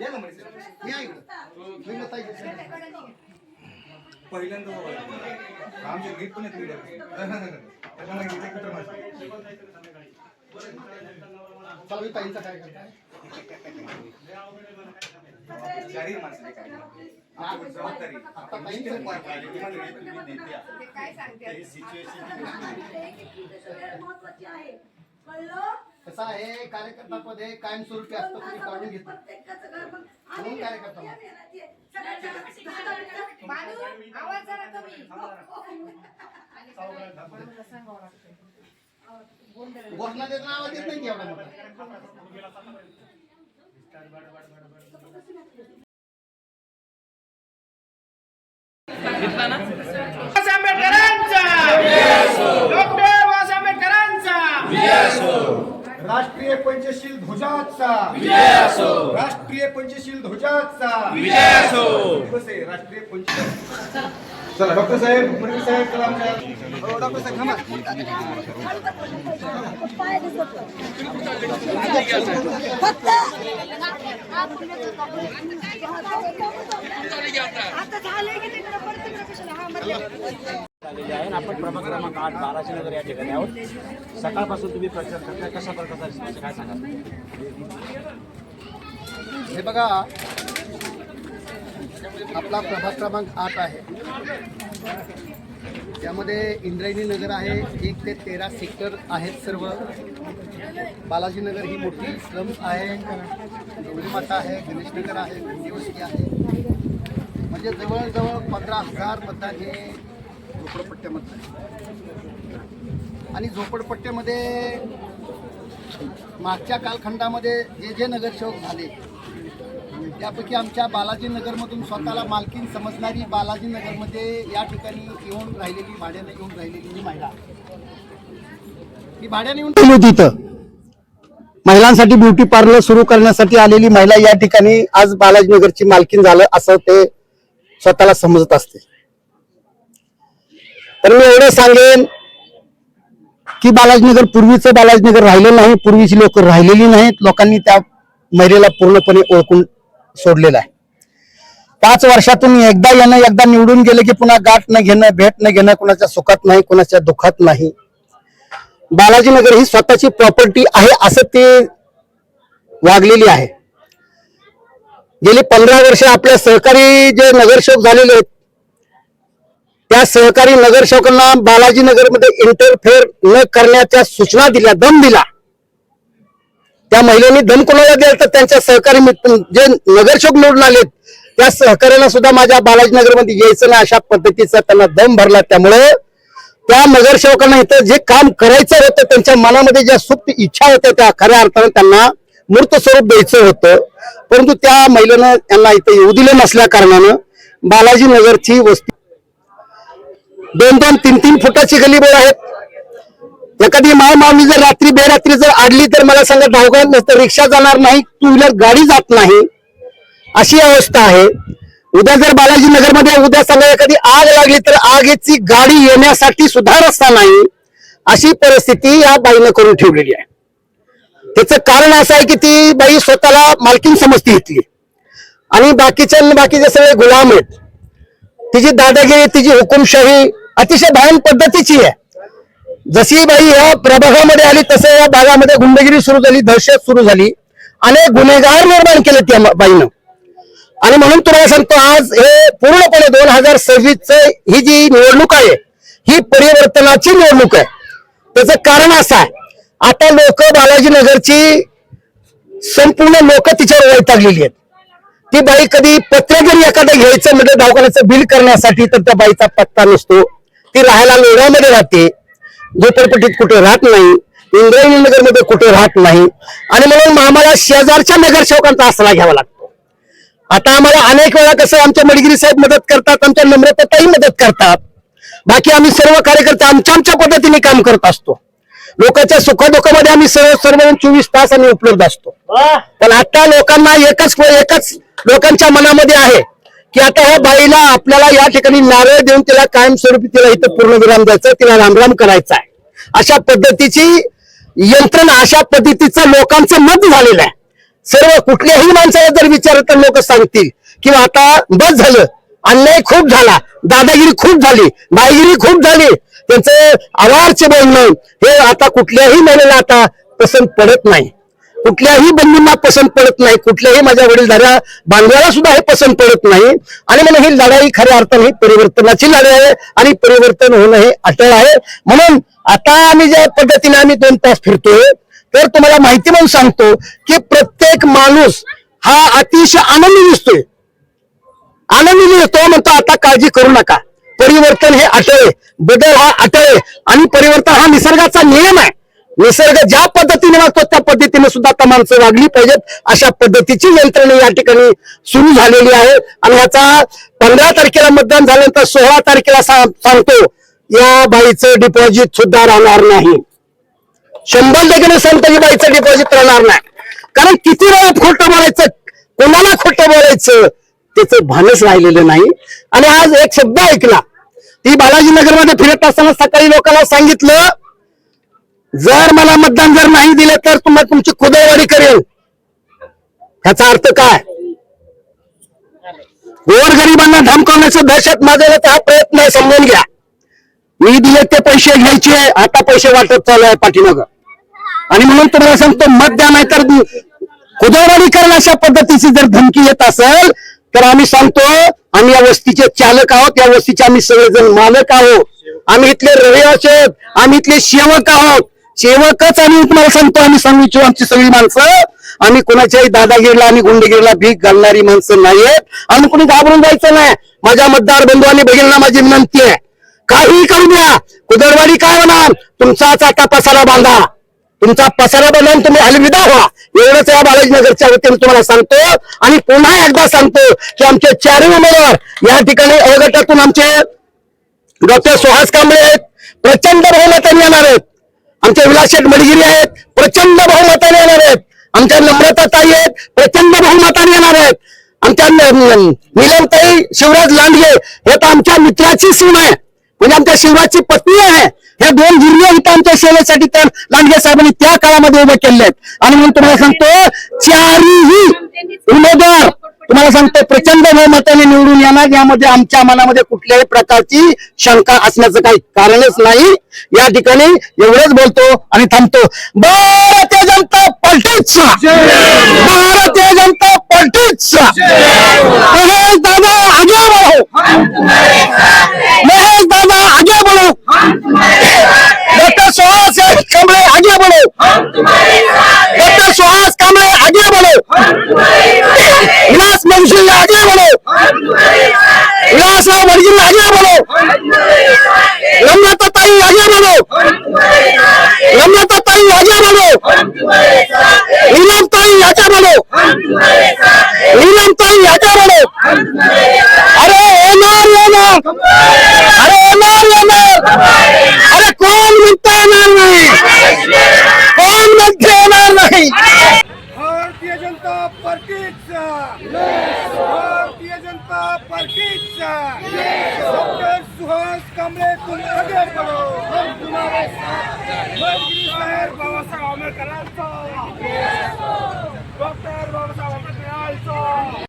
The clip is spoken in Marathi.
या ना म्हणे. या इकडं. मी ना ताईच्या शेजारी. पहिल्यांदा आमचे गीत पण येत त्याच्यामुळे गीत एकत्र माझे चला ताईंचा काय? करताय चारही माणसं काय आपण जबाबदारी. आता ताईंचं पार पाडली. तुम्हाला गीत तुम्ही नेते आहात. ते काय सांगते महत्वाची आहे. कळलं कसं आहे कार्यकर्ता पद हे कायमस्वरूपी असतं तुम्ही काढून घेता म्हणून कार्यकर्ता आवाज जरा कमी. घोषणा देताना आवाज येत नाही की एवढा मोठा आंबेडकरांचा डॉक्टर बाबासाहेब आंबेडकरांचा राष्ट्रीय पंचशील ध्वजाचा. राष्ट्रीय पंचशील ध्वजाचा. दिवस आहे राष्ट्रीय पंचशील. चला डॉक्टर साहेब फडणवीस साहेब चला आमच्या हो, डॉक्टर साहेब थांबा. आपण प्रभाग क्रमांक आठ बाराशे नगर या ठिकाणी आहोत. सकाळपासून तुम्ही प्रचार करताय कशा प्रकारचा रिस्पॉन्स काय सांगा हे बघा आपला प्रभाग क्रमांक आठ आहे. त्यामध्ये इंद्रायणी नगर आहे एक ते तेरा सेक्टर आहेत सर्व. बालाजीनगर ही मोठी स्लम आहे गौरीमाता आहे गणेशनगर आहे भिंडीवस्ती आहे. म्हणजे जवळजवळ पंधरा हजार मतदार हे झोपडपट्ट्यामधलं आणि झोपडपट्ट्यामध्ये मागच्या कालखंडामध्ये जे जे नगरसेवक झाले त्यापैकी आमच्या बालाजी नगरमधून स्वतःला मालकीन समजणारी बालाजी नगरमध्ये या ठिकाणी येऊन राहिलेली भाड्याने येऊन राहिलेली ही महिला ही भाड्याने येऊन राहिली होती इथं महिलांसाठी ब्युटी पार्लर सुरू करण्यासाठी आलेली महिला या ठिकाणी आज बालाजीनगरची मालकीन झालं असं ते स्वतःला समजत असते. तर मी एवढं सांगेन की बालाजीनगर पूर्वीचं बालाजीनगर राहिलं नाही पूर्वीची लोक राहिलेली नाहीत लोकांनी त्या महिलेला पूर्णपणे ओळखून सोडलेलं आहे. पाच वर्षातून एकदा येणं एकदा निवडून गेले की पुन्हा गाठ न घेणं भेट न घेणं कुणाच्या सुखात नाही कुणाच्या दुःखात नाही. बालाजीनगर ही स्वतःची प्रॉपर्टी आहे असं ते वागलेली आहे. गेली पंधरा वर्ष आपल्या सहकारी जे नगरसेवक झालेले आहेत त्या सहकारी नगरसेवकांना बालाजी नगरमध्ये इंटरफेअर न करण्याच्या सूचना दिल्या दम दिला. त्या महिलेने दम कोणाला दिला? तर त्यांच्या सहकारी जे नगरसेवक निवडून आलेत त्या सहकार्याला सुद्धा माझ्या बालाजी नगरमध्ये यायचं नाही अशा पद्धतीचा त्यांना दम भरला. त्यामुळे त्या नगरसेवकांना इथं जे काम करायचं होतं त्यांच्या मनामध्ये ज्या सुप्त इच्छा होत्या त्या खऱ्या अर्थानं त्यांना मूर्त स्वरूप द्यायचं होतं. परंतु त्या महिलेनं त्यांना इथं येऊ दिलं नसल्या कारणानं बालाजी नगरची वस्ती दोन दोन तीन तीन फुटाची गलीबोळ आहेत. एखादी माय जर रात्री बेरात्री जर आडली तर मला सांगा धावगात नसतं रिक्षा जाणार नाही टू व्हीलर गाडी जात नाही. अशी अवस्था आहे. उद्या जर बालाजी नगरमध्ये उद्या सांगा एखादी आग लागली तर आगेची गाडी येण्यासाठी सुद्धा रस्ता नाही. अशी परिस्थिती या बाईनं करून ठेवलेली आहे. त्याचं कारण असं आहे की ती बाई स्वतःला मालकीन समजती इथली. आणि बाकीच्या बाकीचे सगळे गुलाम आहेत. तिची दादागिरी तिची हुकुमशाही अतिशय भयान पद्धतीची आहे. जशी बाई या प्रभागामध्ये आली तसं या भागामध्ये गुंडगिरी सुरू झाली दहशत सुरू झाली. अनेक गुन्हेगार निर्माण केले त्या बाईनं. आणि म्हणून तुम्हाला सांगतो आज हे पूर्णपणे दोन हजार सव्वीस ही जी निवडणूक आहे ही परिवर्तनाची निवडणूक आहे. त्याचं कारण असं आहे आता लोक बालाजी नगरची संपूर्ण लोक तिच्यावर वैतागलेली आहेत. ती बाई कधी पत्र जरी एखादं घ्यायचं म्हणजे दवाखान्याचं बिल करण्यासाठी तर त्या बाईचा पत्ता नसतो. ती राहायला लोण्यामध्ये राहते. झोपडपट्टीत कुठे राहत नाही. इंद्रायणी नगरमध्ये कुठे राहत नाही. आणि म्हणून आम्हाला शेजारच्या नगरसेवकांचा आसरा घ्यावा लागतो. आता आम्हाला अनेक वेळा कसं आमच्या मडगिरी साहेब मदत करतात आमच्या नम्रताताई मदत करतात. बाकी आम्ही सर्व कार्यकर्ते आमच्या आमच्या पद्धतीने काम करत असतो. लोकांच्या सुखदुःखामध्ये आम्ही सर्व सर्व चोवीस तास आम्ही उपलब्ध असतो. पण आता लोकांना एकच एकच लोकांच्या मनामध्ये आहे. की आता ह्या बाईला आपल्याला या ठिकाणी नारळ देऊन तिला कायमस्वरूपी तिला इथं पूर्ण विराम द्यायचा तिला रामराम करायचा आहे. अशा पद्धतीची यंत्रणा अशा पद्धतीचं लोकांचं मत झालेलं आहे. सर्व कुठल्याही माणसाला जर विचारलं तर लोक सांगतील किंवा आता बस झालं अन्याय खूप झाला दादागिरी खूप झाली बाईगिरी खूप झाली त्यांचं आवारचे बोलणं हे आता कुठल्याही महिलेला आता पसंत पडत नाही. कुठल्याही बंधूंना पसंत पडत नाही. कुठल्याही माझ्या वडीलधाऱ्या बांधवाला सुद्धा हे पसंत पडत नाही. आणि म्हणून ही लढाई खऱ्या अर्थाने ही परिवर्तनाची लढाई आहे आणि परिवर्तन होणं हे अटळ आहे. म्हणून आता आम्ही ज्या पद्धतीने आम्ही दोन तास फिरतोय तर तुम्हाला माहिती म्हणून सांगतो की प्रत्येक माणूस हा अतिशय आनंदी दिसतोय. आनंदी दिसतो म्हणतो आता काळजी करू नका. परिवर्तन हे अटळ बदल हा अटळ आहे. आणि परिवर्तन हा निसर्गाचा नियम आहे. निसर्ग ज्या पद्धतीने वागतो त्या पद्धतीने सुद्धा आता माणसं वागली पाहिजेत. अशा पद्धतीची यंत्रणा या ठिकाणी सुरू झालेली आहे. आणि याचा पंधरा तारखेला मतदान झाल्यानंतर सोळा तारखेला सांगतो या बाईचं डिपॉझिट सुद्धा राहणार नाही. शंभर टक्के सांगतो की बाईचं डिपॉझिट राहणार नाही. कारण किती वेळा खोटं बोलायचं कोणाला खोटं बोलायचं त्याचं भानच राहिलेलं नाही. आणि आज एक शब्द ऐकला. ती बालाजी नगरमध्ये फिरत असताना सकाळी लोकांना सांगितलं जर मला मतदान जर नाही दिलं तर तुम्हाला तुमची खुदवाडी करेल. ह्याचा अर्थ काय? गोरगरिबांना धमकावण्याचा दहशत माजवण्याचा हा प्रयत्न आहे समजून घ्या. मी दिले ते पैसे घ्यायचे आता पैसे वाटप चालू आहे पाठीमागं. आणि म्हणून तुम्हाला सांगतो मत द्या नाही तर खुदवाडी करेल अशा पद्धतीची जर धमकी येत असेल तर आम्ही सांगतो आम्ही या वस्तीचे चालक आहोत या वस्तीचे आम्ही सगळेजण मालक आहोत. आम्ही इथले रहिवासी आहोत आम्ही इथले सेवक आहोत. सेवकच आम्ही तुम्हाला सांगतो आम्ही सांगू आमची सगळी माणसं. आम्ही कोणाच्याही दादागिरीला आणि गुंडगिरीला भीक घालणारी माणसं नाहीयेत. आम्ही कोणी घाबरून जायचं नाही. माझ्या मतदार बंधू आणि भगिनींना माझी विनंती आहे. काही करू द्या कुदरवाडी काय होणार तुमचाच आता पसारा बांधा. तुमचा पसारा बांधून तुम्ही अलविदा व्हा. एवढंच या बालाजीनगरच्या वतीने तुम्हाला सांगतो. आणि पुन्हा एकदा सांगतो की आमचे चारही उमेदवार या ठिकाणी अवगटातून आमचे डॉक्टर सुहास कांबळे आहेत. प्रचंड बहुमताने येणार आहेत. आमचे विलासशेठ मडगिरी आहेत प्रचंड बहुमताने येणार आहेत. आमच्या नम्रता ताई आहेत प्रचंड बहुमताने येणार आहेत. आमच्या निलमताई शिवराज लांडगे हे तर आमच्या मित्राची सून आहे. म्हणजे आमच्या शिवराजची पत्नी आहे. ह्या दोन गिरण्या इथं आमच्या सेवेसाठी त्या लांडगे साहेबांनी त्या काळामध्ये उभे केले आहेत आणि म्हणून तुम्हाला सांगतो चारही उमेदवार तुम्हाला सांगतो प्रचंड बहुमताने निवडून येणार यामध्ये आमच्या मनामध्ये कुठल्याही प्रकारची शंका असण्याचं काही कारणच नाही. या ठिकाणी एवढंच बोलतो आणि थांबतो. भारतीय जनता पार्टीचा! भारतीय जनता पार्टीचा! महेश दादा आगे बढ़ो! महेश दादा आगे बढ़ो! डॉक्टर सुहास कांबळे आगे बढ़ो! डॉक्टर सुहास कांबळे आगे बढ़ो! विलास मंशी आगे बढ़ो विलास वर्गिल आगे बढ़ो रमना तताई आगे बढ़ो रमना तताई आगे बढ़ो नीलम ताई आगे बढ़ो नीलम ताई आगे बढ़ो अरे येणार येणार अरे येणार येणार अरे कोण म्हणता येणार नाही कोण म्हणता येणार नाही भारतीय जनता पार्टीचा भारतीय जनता पार्टीचा डॉक्टर सुहास कांबळे तुम आगे बढ़ो हम तुम्हारे साथ. मजलिस साहेब बाबासाहेब आंबेडकरांचा. डॉक्टर बाबासाहेब आंबेडकरांचा.